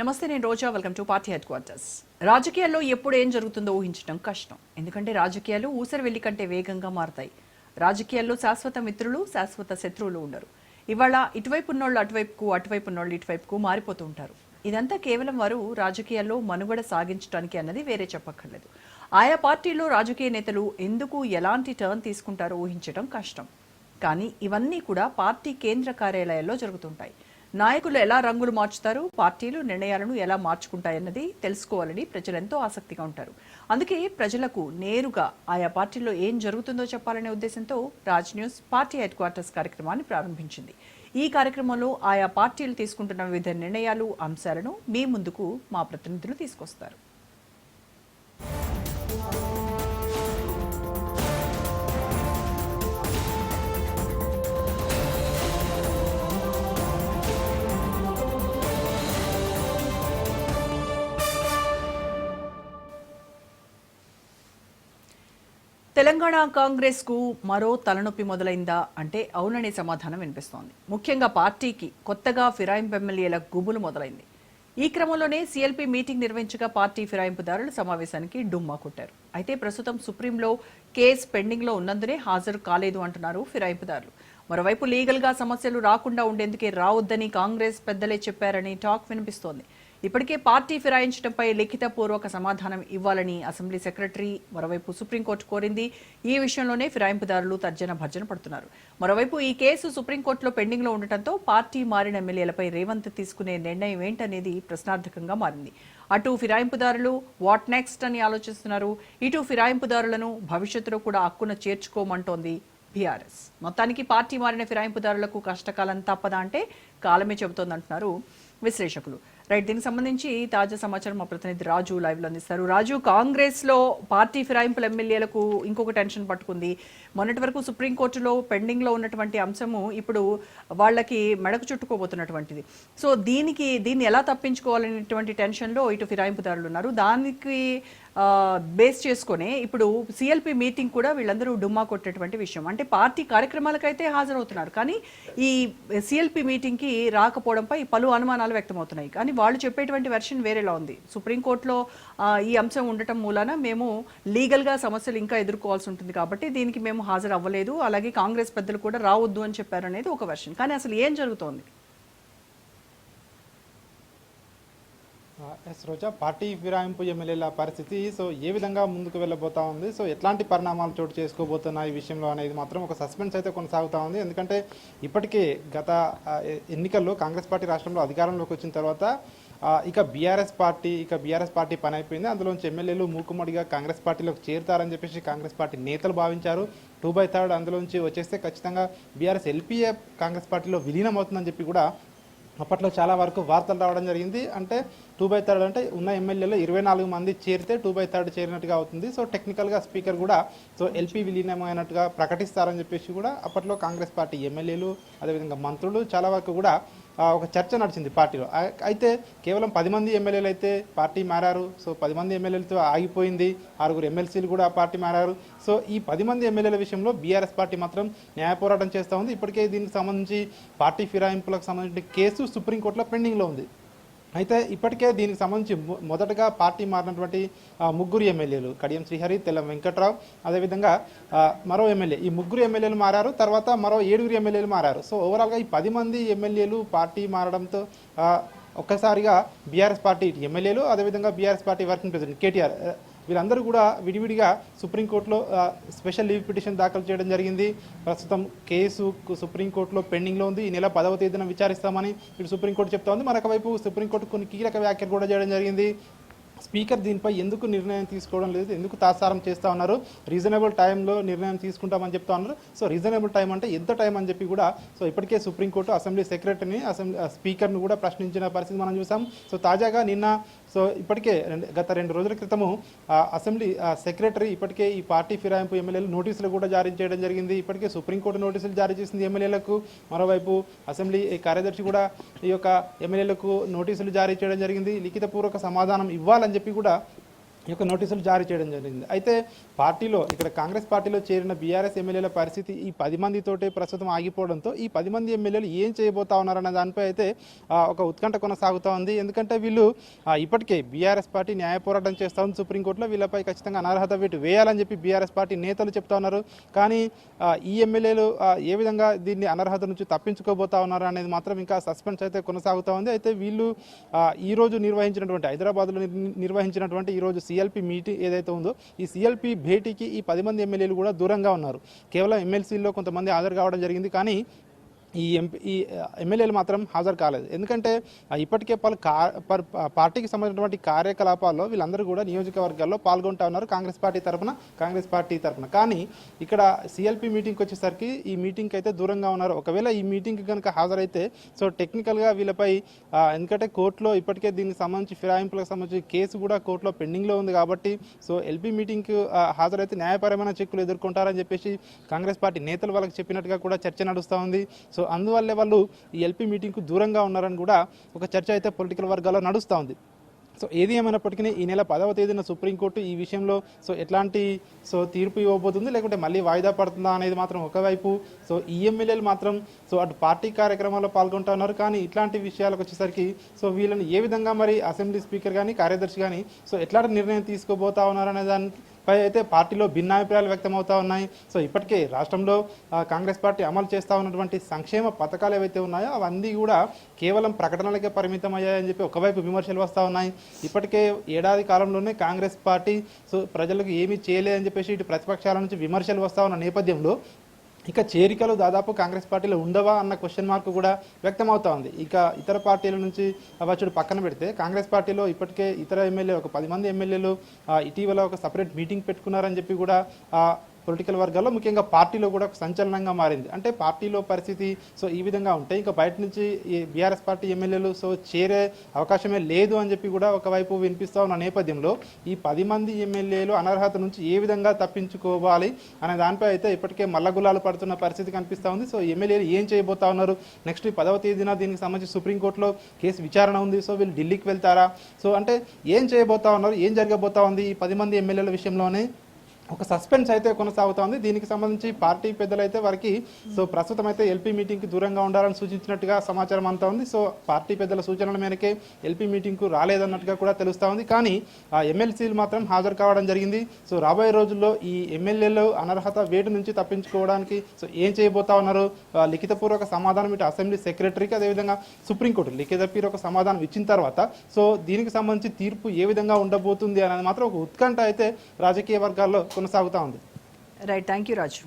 నమస్తే నేను Roja. Welcome to party headquarters. రాజకీయాల్లో ఎప్పుడు ఏం జరుగుతుందో ఊహించడం కష్టం. ఎందుకంటే రాజకీయాలు ఊసరి వెళ్ళి కంటే వేగంగా మారతాయి. రాజకీయాల్లో శాశ్వత మిత్రులు శాశ్వత శత్రువులు ఉండరు. ఇవాళ ఇటువైపు ఉన్నోళ్ళు అటువైపుకు అటువైపు ఉన్నోళ్ళు ఇటువైపుకు మారిపోతూ ఉంటారు. ఇదంతా కేవలం వారు రాజకీయాల్లో మనుగడ సాగించడానికి అన్నది వేరే చెప్పక్కర్లేదు. ఆయా పార్టీలో రాజకీయ నేతలు ఎందుకు ఎలాంటి టర్న్ తీసుకుంటారో ఊహించడం కష్టం. కానీ ఇవన్నీ కూడా పార్టీ కేంద్ర కార్యాలయాల్లో జరుగుతుంటాయి. నాయకులు ఎలా రంగులు మార్చుతారు పార్టీలు నిర్ణయాలను ఎలా మార్చుకుంటాయన్నది తెలుసుకోవాలని ప్రజలు ఎంతో ఆసక్తిగా ఉంటారు. అందుకే ప్రజలకు నేరుగా ఆయా పార్టీలో ఏం జరుగుతుందో చెప్పాలనే ఉద్దేశంతో Raj news party headquarters కార్యక్రమాన్ని ప్రారంభించింది. ఈ కార్యక్రమంలో ఆయా పార్టీలు తీసుకుంటున్న వివిధ నిర్ణయాలు అంశాలను మీ ముందుకు మా ప్రతినిధులు తీసుకొస్తారు. తెలంగాణ కాంగ్రెస్కు మరో తలనొప్పి మొదలైందా అంటే అవుననే సమాధానం వినిపిస్తోంది. ముఖ్యంగా పార్టీకి కొత్తగా ఫిరాయింపు ఎమ్మెల్యేల గుబులు మొదలైంది. ఈ క్రమంలోనే సీఎల్పీ మీటింగ్ నిర్వహించగా పార్టీ ఫిరాయింపుదారులు సమావేశానికి డుమ్మా కొట్టారు. అయితే ప్రస్తుతం సుప్రీంలో కేసు పెండింగ్లో ఉన్నందునే హాజరు కాలేదు అంటున్నారు ఫిరాయింపుదారులు. మరోవైపు లీగల్గా సమస్యలు రాకుండా ఉండేందుకే రావద్దని కాంగ్రెస్ పెద్దలే చెప్పారని టాక్ వినిపిస్తోంది. ఇప్పటికే పార్టీ ఫిరాయించడంపై లిఖితపూర్వక సమాధానం ఇవ్వాలని అసెంబ్లీ సెక్రటరీ మరోవైపు సుప్రీంకోర్టు కోరింది. ఈ విషయంలోనే ఫిరాయింపుదారులు తర్జన భర్జన పడుతున్నారు. మరోవైపు ఈ కేసు సుప్రీంకోర్టులో పెండింగ్లో ఉండటంతో పార్టీ మారిన ఎమ్మెల్యేలపై రేవంత్ తీసుకునే నిర్ణయం ఏంటనేది ప్రశ్నార్థకంగా మారింది. అటు ఫిరాయింపుదారులు వాట్ నెక్స్ట్ అని ఆలోచిస్తున్నారు. ఇటు ఫిరాయింపుదారులను భవిష్యత్తులో కూడా హక్కున చేర్చుకోమంటోంది బీఆర్ఎస్. మొత్తానికి పార్టీ మారిన ఫిరాయింపుదారులకు కష్టకాలం తప్పదా అంటే కాలమే చెబుతోందంటున్నారు విశ్లేషకులు. రైట్ దీనికి సంబంధించి తాజా సమాచారం మా ప్రతినిధి రాజు లైవ్లో అందిస్తారు. రాజు కాంగ్రెస్లో పార్టీ ఫిరాయింపుల ఎమ్మెల్యేలకు ఇంకొక టెన్షన్ పట్టుకుంది. మొన్నటి వరకు సుప్రీంకోర్టులో పెండింగ్లో ఉన్నటువంటి అంశము ఇప్పుడు వాళ్ళకి మెడకు చుట్టుకోబోతున్నటువంటిది. సో దీనికి దీన్ని ఎలా తప్పించుకోవాలనేటువంటి టెన్షన్లో ఇటు ఫిరాయింపుదారులు ఉన్నారు. దానికి బేస్ చేసుకునే ఇప్పుడు సిఎల్పి మీటింగ్ కూడా వీళ్ళందరూ డుమ్మా కొట్టేటువంటి విషయం. అంటే పార్టీ కార్యక్రమాలకైతే హాజరవుతున్నారు. కానీ ఈ సిఎల్పి మీటింగ్కి రాకపోవడంపై పలు అనుమానాలు వ్యక్తమవుతున్నాయి. కానీ వాళ్ళు చెప్పేటువంటి వెర్షన్ వేరేలా ఉంది. సుప్రీంకోర్టులో ఈ అంశం ఉండటం మూలాన మేము లీగల్గా సమస్యలు ఇంకా ఎదుర్కోవాల్సి ఉంటుంది కాబట్టి దీనికి మేము హాజరు అవ్వలేదు అలాగే కాంగ్రెస్ పెద్దలు కూడా రావద్దు అని చెప్పారు అనేది ఒక వెర్షన్. కానీ అసలు ఏం జరుగుతోంది? ఎస్ రోజా పార్టీ ఫిరాయింపు ఎమ్మెల్యేల పరిస్థితి సో ఏ విధంగా ముందుకు వెళ్ళబోతా ఉంది? సో ఎట్లాంటి పరిణామాలు చోటు చేసుకోబోతున్నాయి ఈ విషయంలో అనేది మాత్రం ఒక సస్పెన్స్ అయితే కొనసాగుతా ఉంది. ఎందుకంటే ఇప్పటికే గత ఎన్నికల్లో కాంగ్రెస్ పార్టీ రాష్ట్రంలో అధికారంలోకి వచ్చిన తర్వాత ఇక బీఆర్ఎస్ పార్టీ ఇక బీఆర్ఎస్ పార్టీ పని అయిపోయింది. అందులోంచి ఎమ్మెల్యేలు మూకుమ్మడిగా కాంగ్రెస్ పార్టీలోకి చేరుతారని చెప్పేసి కాంగ్రెస్ పార్టీ నేతలు భావించారు. టూ బై థర్డ్ అందులోంచి వచ్చేస్తే ఖచ్చితంగా బీఆర్ఎస్ ఎల్పీఏ కాంగ్రెస్ పార్టీలో విలీనం అవుతుందని చెప్పి కూడా అప్పట్లో చాలా వరకు వార్తలు రావడం జరిగింది. అంటే టూ బై థర్డ్ అంటే ఉన్న ఎమ్మెల్యేలో ఇరవై నాలుగు మంది చేరితే టూ బై థర్డ్ చేరినట్టుగా అవుతుంది. సో టెక్నికల్గా స్పీకర్ కూడా సో ఎల్పీ విలీనం అయినట్టుగా ప్రకటిస్తారని చెప్పేసి కూడా అప్పట్లో కాంగ్రెస్ పార్టీ ఎమ్మెల్యేలు అదేవిధంగా మంత్రులు చాలా వరకు కూడా ఒక చర్చ నడిచింది పార్టీలో. అయితే కేవలం పది మంది ఎమ్మెల్యేలు అయితే పార్టీ మారారు. సో పది మంది ఎమ్మెల్యేలతో ఆగిపోయింది. ఆరుగురు ఎమ్మెల్సీలు కూడా ఆ పార్టీ మారారు. సో ఈ పది మంది ఎమ్మెల్యేల విషయంలో బీఆర్ఎస్ పార్టీ మాత్రం న్యాయ పోరాటం చేస్తూ ఉంది. ఇప్పటికే దీనికి సంబంధించి పార్టీ ఫిరాయింపులకు సంబంధించిన కేసు సుప్రీంకోర్టులో పెండింగ్లో ఉంది. అయితే ఇప్పటికే దీనికి సంబంధించి మొ- మొదటగా పార్టీ మారినటువంటి ముగ్గురు ఎమ్మెల్యేలు కడియం శ్రీహరి తెల్ల వెంకట్రావు అదేవిధంగా మరో ఎమ్మెల్యే. ఈ ముగ్గురు ఎమ్మెల్యేలు మారారు తర్వాత మరో ఏడుగురు ఎమ్మెల్యేలు మారారు. సో ఓవరాల్గా ఈ పది మంది ఎమ్మెల్యేలు పార్టీ మారడంతో ఒక్కసారిగా బీఆర్ఎస్ పార్టీ ఎమ్మెల్యేలు అదేవిధంగా BRS party working president KTR వీళ్ళందరూ కూడా విడివిడిగా సుప్రీంకోర్టులో స్పెషల్ లీవ్ పిటిషన్ దాఖలు చేయడం జరిగింది. ప్రస్తుతం కేసు సుప్రీంకోర్టులో పెండింగ్లో ఉంది. ఈ నెల పదవ తేదీన విచారిస్తామని ఇటు సుప్రీంకోర్టు చెప్తా ఉంది. మరొక వైపు సుప్రీంకోర్టు కొన్ని కీలక వ్యాఖ్యలు కూడా చేయడం జరిగింది. స్పీకర్ దీనిపై ఎందుకు నిర్ణయం తీసుకోవడం లేదు? ఎందుకు తాత్సారం చేస్తా ఉన్నారు? రీజనబుల్ టైంలో నిర్ణయం తీసుకుంటామని చెప్తా ఉన్నారు. సో రీజనబుల్ టైం అంటే ఎంత టైం అని చెప్పి కూడా సో ఇప్పటికే సుప్రీంకోర్టు అసెంబ్లీ సెక్రటరీని అసెంబ్లీ స్పీకర్ను కూడా ప్రశ్నించిన పరిస్థితి మనం చూసాం. సో తాజాగా నిన్న సో ఇప్పటికే రెండు గత రెండు రోజుల క్రితము అసెంబ్లీ సెక్రటరీ ఇప్పటికే ఈ పార్టీ ఫిరాయింపు ఎమ్మెల్యేలు నోటీసులు కూడా జారీ చేయడం జరిగింది. ఇప్పటికే సుప్రీంకోర్టు నోటీసులు జారీ చేసింది ఎమ్మెల్యేలకు. మరోవైపు అసెంబ్లీ కార్యదర్శి కూడా ఈ యొక్క ఎమ్మెల్యేలకు నోటీసులు జారీ చేయడం జరిగింది. లిఖితపూర్వక సమాధానం ఇవ్వాలని చెప్పి కూడా ఈ యొక్క నోటీసులు జారీ చేయడం జరిగింది. అయితే పార్టీలో ఇక్కడ కాంగ్రెస్ పార్టీలో చేరిన బీఆర్ఎస్ ఎమ్మెల్యేల పరిస్థితి ఈ పది మందితోటే ప్రస్తుతం ఆగిపోవడంతో ఈ పది మంది ఎమ్మెల్యేలు ఏం చేయబోతా ఉన్నారన్న దానిపై అయితే ఒక ఉత్కంఠ కొనసాగుతూ ఉంది. ఎందుకంటే వీళ్ళు ఇప్పటికే బీఆర్ఎస్ పార్టీ న్యాయ పోరాటం చేస్తూ ఉంది సుప్రీంకోర్టులో. వీళ్ళపై ఖచ్చితంగా అనర్హత వీటి వేయాలని చెప్పి బీఆర్ఎస్ పార్టీ నేతలు చెప్తా ఉన్నారు. కానీ ఈ ఎమ్మెల్యేలు ఏ విధంగా దీన్ని అనర్హత నుంచి తప్పించుకోబోతా ఉన్నారు అనేది మాత్రం ఇంకా సస్పెన్స్ అయితే కొనసాగుతూ ఉంది. అయితే వీళ్ళు ఈరోజు నిర్వహించినటువంటి హైదరాబాద్లో నిర్వహించినటువంటి ఈ రోజు సిఎల్పి మీటింగ్ ఏదైతే ఉందో ఈ సిఎల్పి భేటీకి ఈ పది మంది ఎమ్మెల్యేలు కూడా దూరంగా ఉన్నారు. కేవలం ఎమ్మెల్సీల్లో కొంతమంది హాజరు కావడం జరిగింది. కానీ ఈ ఎంపీ ఈ ఎమ్మెల్యేలు మాత్రం హాజరు కాలేదు. ఎందుకంటే ఇప్పటికే పలు కా పర్- పార్టీకి సంబంధించినటువంటి కార్యకలాపాల్లో వీళ్ళందరూ కూడా నియోజకవర్గాల్లో పాల్గొంటా ఉన్నారు. కాంగ్రెస్ పార్టీ తరఫున కాంగ్రెస్ పార్టీ తరఫున కానీ ఇక్కడ సిఎల్పి మీటింగ్కి వచ్చేసరికి ఈ మీటింగ్కి అయితే దూరంగా ఉన్నారు. ఒకవేళ ఈ మీటింగ్కి కనుక హాజరైతే సో టెక్నికల్గా వీళ్ళపై ఎందుకంటే కోర్టులో ఇప్పటికే దీనికి సంబంధించి ఫిరాయింపులకు సంబంధించి కేసు కూడా కోర్టులో పెండింగ్లో ఉంది కాబట్టి సో ఎల్పీ మీటింగ్కి హాజరైతే న్యాయపరమైన చెక్కులు ఎదుర్కొంటారని చెప్పేసి కాంగ్రెస్ పార్టీ నేతలు వాళ్ళకి చెప్పినట్టుగా కూడా చర్చ నడుస్తూ ఉంది. సో సో అందువల్లే వాళ్ళు ఈ ఎల్పీ మీటింగ్కు దూరంగా ఉన్నారని కూడా ఒక చర్చ అయితే పొలిటికల్ వర్గాల్లో నడుస్తూ ఉంది. సో ఏది ఏమైనప్పటికీ ఈ నెల పదవ తేదీన సుప్రీంకోర్టు ఈ విషయంలో సో ఎట్లాంటి సో తీర్పు ఇవ్వబోతుంది లేకుంటే మళ్ళీ వాయిదా పడుతుందా అనేది మాత్రం ఒకవైపు. సో ఈ ఎమ్మెల్యేలు మాత్రం సో అటు పార్టీ కార్యక్రమాల్లో పాల్గొంటా ఉన్నారు కానీ ఇట్లాంటి విషయాలకు వచ్చేసరికి సో వీళ్ళని ఏ విధంగా మరి అసెంబ్లీ స్పీకర్ కానీ కార్యదర్శి కానీ సో ఎట్లాంటి నిర్ణయం తీసుకోబోతా ఉన్నారనే పై అయితే పార్టీలో భిన్నాభిప్రాయాలు వ్యక్తమవుతా ఉన్నాయి. సో ఇప్పటికే రాష్ట్రంలో కాంగ్రెస్ పార్టీ అమలు చేస్తూ ఉన్నటువంటి సంక్షేమ పథకాలు ఏవైతే ఉన్నాయో అవన్నీ కూడా కేవలం ప్రకటనలకే పరిమితం అయ్యాయని చెప్పి ఒకవైపు విమర్శలు వస్తూ ఉన్నాయి. ఇప్పటికే ఏడాది కాలంలోనే కాంగ్రెస్ పార్టీ సో ప్రజలకు ఏమీ చేయలేదని చెప్పేసి ఇటు ప్రతిపక్షాల నుంచి విమర్శలు వస్తూ ఉన్న నేపథ్యంలో ఇక చేరికలు దాదాపు కాంగ్రెస్ పార్టీలో ఉండవా అన్న క్వశ్చన్ మార్క్ కూడా వ్యక్తమవుతా ఉంది. ఇక ఇతర పార్టీల నుంచి వచ్చుడు పక్కన పెడితే కాంగ్రెస్ పార్టీలో ఇప్పటికే ఇతర ఎమ్మెల్యే ఒక పది మంది ఎమ్మెల్యేలు ఇటీవల ఒక సపరేట్ మీటింగ్ పెట్టుకున్నారని చెప్పి కూడా పొలిటికల్ వర్గాల్లో ముఖ్యంగా పార్టీలో కూడా ఒక సంచలనంగా మారింది. అంటే పార్టీలో పరిస్థితి సో ఈ విధంగా ఉంటే ఇంకా బయట నుంచి ఈ బీఆర్ఎస్ పార్టీ ఎమ్మెల్యేలు సో చేరే అవకాశమే లేదు అని చెప్పి కూడా ఒకవైపు వినిపిస్తూ ఉన్న నేపథ్యంలో ఈ పది మంది ఎమ్మెల్యేలు అనర్హత నుంచి ఏ విధంగా తప్పించుకోవాలి అనే దానిపై అయితే ఇప్పటికే మల్లగులాలు పడుతున్న పరిస్థితి కనిపిస్తూ ఉంది. సో ఎమ్మెల్యేలు ఏం చేయబోతా ఉన్నారు? నెక్స్ట్ ఈ పదవ తేదీన దీనికి సంబంధించి సుప్రీంకోర్టులో కేసు విచారణ ఉంది. సో వీళ్ళు ఢిల్లీకి వెళ్తారా? సో అంటే ఏం చేయబోతా ఉన్నారు? ఏం జరగబోతా ఉంది ఈ పది మంది ఎమ్మెల్యేల విషయంలోనే? ఒక సస్పెన్స్ అయితే కొనసాగుతోంది. దీనికి సంబంధించి పార్టీ పెద్దలు అయితే వారికి సో ప్రస్తుతం అయితే ఎల్పీ మీటింగ్కి దూరంగా ఉండాలని సూచించినట్టుగా సమాచారం అంతా ఉంది. సో పార్టీ పెద్దల సూచనల మేరకే ఎల్పీ మీటింగ్కు రాలేదన్నట్టుగా కూడా తెలుస్తూ ఉంది. కానీ ఆ ఎమ్మెల్సీలు మాత్రం హాజరు కావడం జరిగింది. సో రాబోయే రోజుల్లో ఈ ఎమ్మెల్యేలు అనర్హత వేటు నుంచి తప్పించుకోవడానికి సో ఏం చేయబోతా ఉన్నారు? లిఖితపూర్వక సమాధానం ఇటు అసెంబ్లీ సెక్రటరీకి అదేవిధంగా సుప్రీంకోర్టు లిఖితపూర్వక సమాధానం ఇచ్చిన తర్వాత సో దీనికి సంబంధించి తీర్పు ఏ విధంగా ఉండబోతుంది అనేది మాత్రం ఒక ఉత్కంఠ అయితే రాజకీయ వర్గాల్లో కొనసాగుతూ ఉంది. Right thank you Raju